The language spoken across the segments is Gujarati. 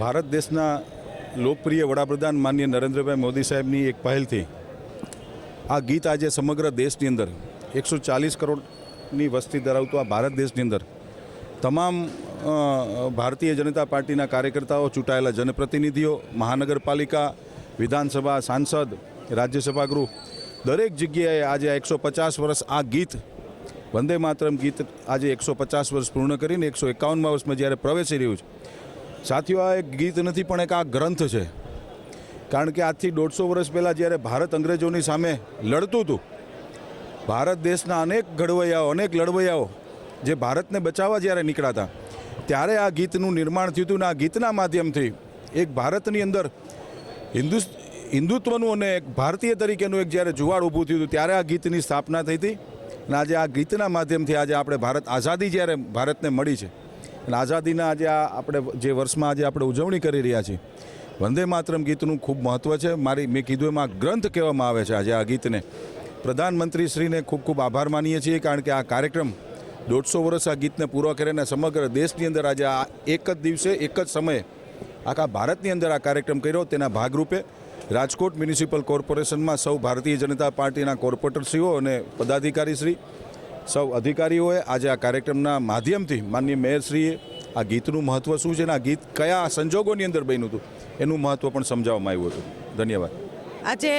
ભારત દેશના લોકપ્રિય વડાપ્રધાન માનનીય નરેન્દ્રભાઈ મોદી સાહેબની એક પહેલથી આ ગીત આજે સમગ્ર દેશની અંદર એકસો ચાલીસ કરોડની વસ્તી ધરાવતું આ ભારત દેશની અંદર તમામ ભારતીય જનતા પાર્ટીના કાર્યકર્તાઓ, ચૂંટાયેલા જનપ્રતિનિધિઓ, મહાનગરપાલિકા, વિધાનસભા સાંસદ, રાજ્યસભા ગૃહ, દરેક જગ્યાએ આજે એકસો પચાસ વર્ષ આ ગીત, વંદે માતરમ ગીત આજે એકસો પચાસ વર્ષ પૂર્ણ કરીને એકસો એકાવનમાં વર્ષમાં જ્યારે પ્રવેશી રહ્યું છે સાથીઓ, આ એક ગીત નથી, પણ એક આ ગ્રંથ છે. કારણ કે આજથી દોઢસો વર્ષ પહેલાં જ્યારે ભારત અંગ્રેજોની સામે લડતું હતું, ભારત દેશના અનેક ઘડવૈયાઓ, અનેક લડવૈયાઓ જે ભારતને બચાવવા જ્યારે નીકળ્યા હતા ત્યારે આ ગીતનું નિર્માણ થયું હતું ને આ ગીતના માધ્યમથી એક ભારતની અંદર હિન્દુ હિન્દુત્વનું અને એક ભારતીય તરીકેનું એક જ્યારે જુવાળ ઊભું થયું હતું, ત્યારે આ ગીતની સ્થાપના થઈ હતી. અને આજે આ ગીતના માધ્યમથી આજે આપણે ભારત આઝાદી જ્યારે ભારતને મળી છે અને આઝાદીના આજે આ આપણે જે વર્ષમાં આજે આપણે ઉજવણી કરી રહ્યા છીએ, વંદે માતરમ ગીતનું ખૂબ મહત્ત્વ છે. મારી, મેં કીધું એમાં ગ્રંથ કહેવામાં આવે છે આજે આ ગીતને. પ્રધાનમંત્રી શ્રીને ખૂબ ખૂબ આભાર માનીએ છીએ, કારણ કે આ કાર્યક્રમ દોઢસો વર્ષ આ ગીતને પૂરો કરીને સમગ્ર દેશની અંદર આજે આ એક જ દિવસે, એક જ સમયે આખા ભારતની અંદર આ કાર્યક્રમ કર્યો. તેના ભાગરૂપે રાજકોટ મ્યુનિસિપલ કોર્પોરેશનમાં સૌ ભારતીય જનતા પાર્ટીના કોર્પોરેટરશ્રીઓ અને પદાધિકારીશ્રી સૌ અધિકારીઓએ આજે આ કાર્યક્રમના માધ્યમથી માનનીય મેયરશ્રીએ આ ગીતનું મહત્ત્વ શું છે અને આ ગીત કયા સંજોગોની અંદર બન્યું હતું એનું મહત્ત્વ પણ સમજાવવામાં આવ્યું હતું. ધન્યવાદ. આજે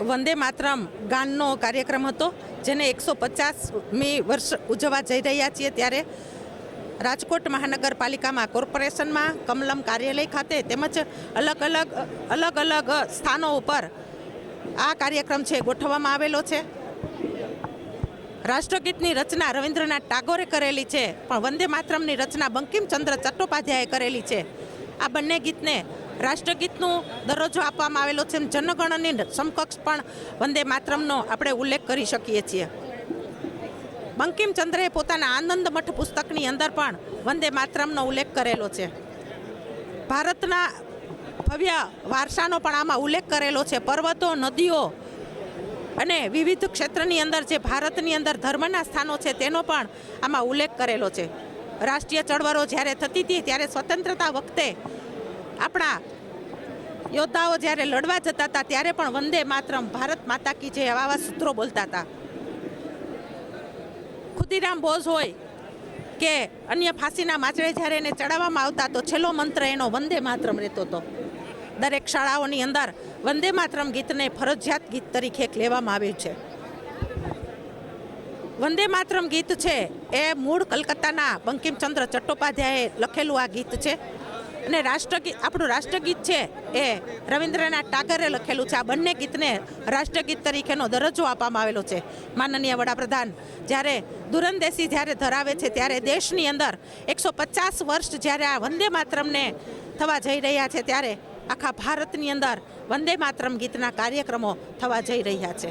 વંદે માતરમ ગાનનો કાર્યક્રમ હતો, જેને એકસો પચાસમી વર્ષ ઉજવવા જઈ રહ્યા છીએ ત્યારે રાજકોટ મહાનગરપાલિકામાં, કોર્પોરેશનમાં, કમલમ કાર્યાલય ખાતે તેમજ અલગ અલગ અલગ અલગ સ્થાનો ઉપર આ કાર્યક્રમ છે, ગોઠવવામાં આવેલો છે. રાષ્ટ્રગીતની રચના રવિન્દ્રનાથ ટાગોરે કરેલી છે, પણ વંદે માતરમની રચના બંકિમચંદ્ર ચટ્ટોપાધ્યાએ કરેલી છે. આ બંને ગીતને રાષ્ટ્રગીતનું દરજ્જો આપવામાં આવેલો છે એમ જનગણની સમકક્ષ પણ વંદે માતરમનો આપણે ઉલ્લેખ કરી શકીએ છીએ. બંકિમચંદ્રએ પોતાના આનંદ મઠ પુસ્તકની અંદર પણ વંદે માતરમનો ઉલ્લેખ કરેલો છે. ભારતના ભવ્ય વારસાનો પણ આમાં ઉલ્લેખ કરેલો છે. પર્વતો, નદીઓ અને વિવિધ ક્ષેત્રની અંદર જે ભારતની અંદર ધર્મના સ્થાનો છે, તેનો પણ આમાં ઉલ્લેખ કરેલો છે. રાષ્ટ્રીય ચળવળો જ્યારે થતી હતી, ત્યારે સ્વતંત્રતા વખતે આપણા યોદ્ધાઓ જ્યારે લડવા જતા હતા, ત્યારે પણ વંદે માતરમ, ભારત માતા કી જે આવા સૂત્રો બોલતા હતા. ખુદીરામ બોઝ હોય કે અન્ય ફાંસીના માચડે જ્યારે એને ચડાવવામાં આવતા, તો છેલ્લો મંત્ર એનો વંદે માતરમ રહેતો હતો. દરેક શાળાઓની અંદર વંદે માતરમ ગીતને ફરજિયાત ગીત તરીકે લેવામાં આવ્યું છે. વંદે માતરમ ગીત છે એ મૂળ કલકત્તાના બંકિમચંદ્ર ચટ્ટોપાધ્યાએ લખેલું આ ગીત છે. અને રાષ્ટ્રગીત આપણું રાષ્ટ્રગીત છે એ રવિન્દ્રનાથ ટાગરે લખેલું છે. આ બંને ગીતને રાષ્ટ્રગીત તરીકેનો દરજ્જો આપવામાં આવેલો છે. માનનીય વડાપ્રધાન, જ્યારે દુરંદેશી જ્યારે ધરાવે છે, ત્યારે દેશની અંદર એકસો પચાસ વર્ષ જ્યારે આ વંદે માતરમને થવા જઈ રહ્યા છે, ત્યારે આખા ભારતની અંદર વંદે માતરમ ગીતના કાર્યક્રમો થવા જઈ રહ્યા છે.